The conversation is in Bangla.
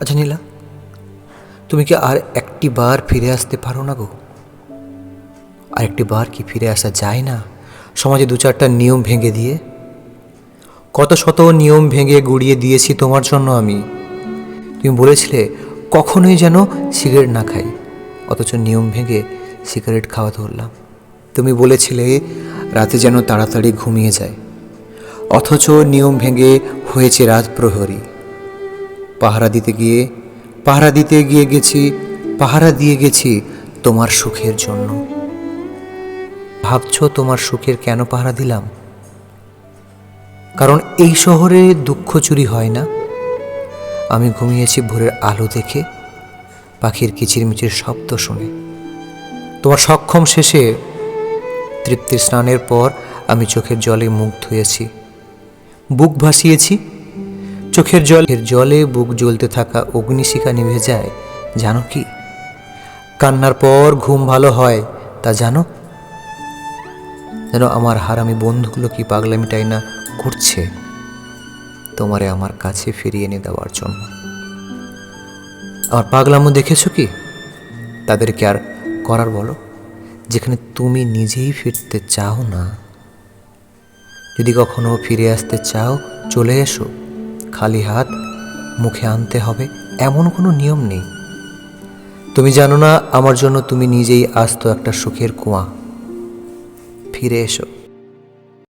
আচ্ছা নীলা, তুমি কি আর একটি বার ফিরে আসতে পারো না গো? আর একটি বার কি ফিরে আসা যায় না? সমাজে দু চারটা নিয়ম ভেঙে দিয়ে, কত শত নিয়ম ভেঙে গুড়িয়ে দিয়েছি তোমার জন্য আমি। তুমি বলেছিলে, কখনোই যেন সিগারেট না খাই, অথচ নিয়ম ভেঙে সিগারেট খাওয়া ধরলাম। তুমি বলেছিলে, রাতে যেন তাড়াতাড়ি ঘুমিয়ে যায়, অথচ নিয়ম ভেঙে হয়েছে রাত প্রহরী। পাহারা দিতে গিয়ে, পাহারা দিতে গিয়ে গেছি, পাহারা দিয়ে গেছি তোমার সুখের জন্য। ভাবছ তোমার সুখের কেন পাহারা দিলাম? কারণ এই শহরে দুঃখ চুরি হয় না। আমি ঘুমিয়েছি ভোরের আলো দেখে, পাখির কিচিরমিচির শব্দ শুনে। তোমার সক্ষম শেষে তৃপ্তির স্নানের পর আমি চোখের জলে মুখ ধুয়েছি। বুক ভাসিয়েছি চোখের জলের জলে বুক জ্বলতে থাকা অগ্নিশিখা নিভে যায়। জানো কি? কান্নার পর ঘুম ভালো হয়, তা জানো? যেন আমার হারামি বন্ধুগুলো কি পাগলামিটাই না করছে? তোমারে আমার কাছে ফিরিয়ে এনে দেওয়ার জন্য। আমার পাগলামো দেখেছ কি? তাদেরকে আর করার বলো, যেখানে তুমি নিজেই ফিরতে চাও না। যদি কখনো ফিরে আসতে চাও, চলে এসো। খালি হাত, মুখে আনতে হবে, এমন কোনো নিয়ম নেই। তুমি জানো না, আমার জন্য তুমি নিজেই আস্ত একটা সুখের কুয়া। ফিরে এসো।